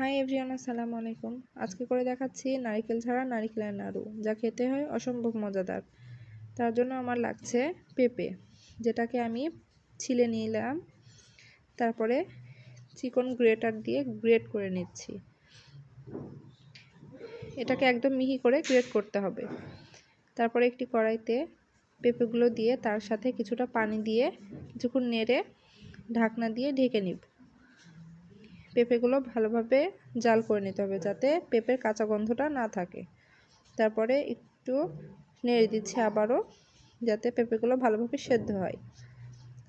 Hi everyone, আসসালামু আলাইকুম। আজকে করে দেখাচ্ছি নারিকেল ছাড়া নারিকেলের নাড়ু, যা খেতে হয় অসম্ভব মজাদার। তার জন্য আমার লাগছে পেঁপে, যেটাকে আমি ছিলে নিলাম। তারপরে চিকন গ্রেটার দিয়ে গ্রেট করে নিচ্ছি। এটাকে একদম মিহি করে গ্রেট করতে হবে। তারপরে একটি কড়াইতে পেঁপেগুলো দিয়ে তার সাথে কিছুটা পানি দিয়ে কিছুক্ষণ নেড়ে ঢাকনা দিয়ে ঢেকে নিব। পেঁপেগুলো ভালোভাবে জাল করে নিতে হবে যাতে পেঁপের কাঁচা গন্ধটা না থাকে। তারপরে একটু নেড়ে দিচ্ছি আবারও যাতে পেঁপেগুলো ভালোভাবে সেদ্ধ হয়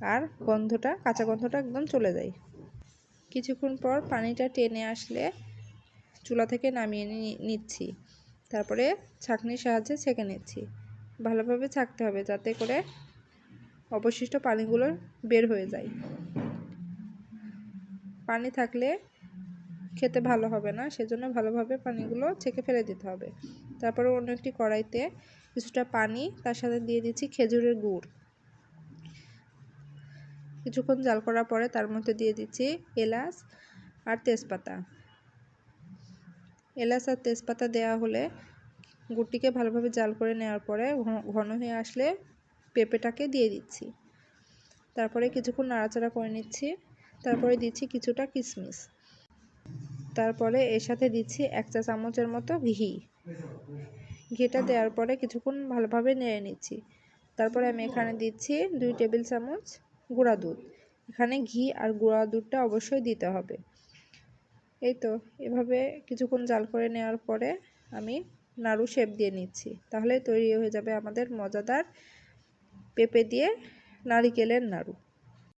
আর গন্ধটা, কাঁচা গন্ধটা একদম চলে যায়। কিছুক্ষণ পর পানিটা টেনে আসলে চুলা থেকে নামিয়ে নিচ্ছি। তারপরে ছাঁকনির সাহায্যে ছেঁকে নিচ্ছি। ভালোভাবে ছাঁকতে হবে যাতে করে অবশিষ্ট পানিগুলো বের হয়ে যায়। পানি থাকলে খেতে ভালো হবে না। সেজন্য ভালোভাবে পানিগুলো ছেঁকে ফেলে দিতে হবে। তারপরে অন্য একটি কড়াইতে কিছুটা পানি, তার সাথে দিয়ে দিচ্ছি খেজুরের গুড়। কিছুক্ষণ জাল করার পরে তার মধ্যে দিয়ে দিচ্ছি এলাচ আর তেজপাতা। এলাচ আর তেজপাতা দেওয়া হলে গুড়টিকে ভালোভাবে জাল করে নেওয়ার পরে ঘন হয়ে আসলে পেঁপেটাকে দিয়ে দিচ্ছি। তারপরে কিছুক্ষণ নাড়াচাড়া করে নিচ্ছি। তারপরে দিচ্ছি কিছুটা কিশমিশ তারপরে এর সাথে দিচ্ছি এক চা চামচের মতো ঘি। ঘিটা দেওয়ার পরে কিছুক্ষণ ভালোভাবে নেড়ে নিচ্ছি। তারপরে আমি এখানে দিচ্ছি দুই টেবিল চামচ গুঁড়া দুধ। এখানে ঘি আর গুঁড়া দুধটা অবশ্যই দিতে হবে। এই তো, এভাবে কিছুক্ষণ জাল করে নেওয়ার পরে আমি নাড়ু শেপ দিয়ে নিচ্ছি। তাহলে তৈরি হয়ে যাবে আমাদের মজাদার পেঁপে দিয়ে নারিকেলের নাড়ু।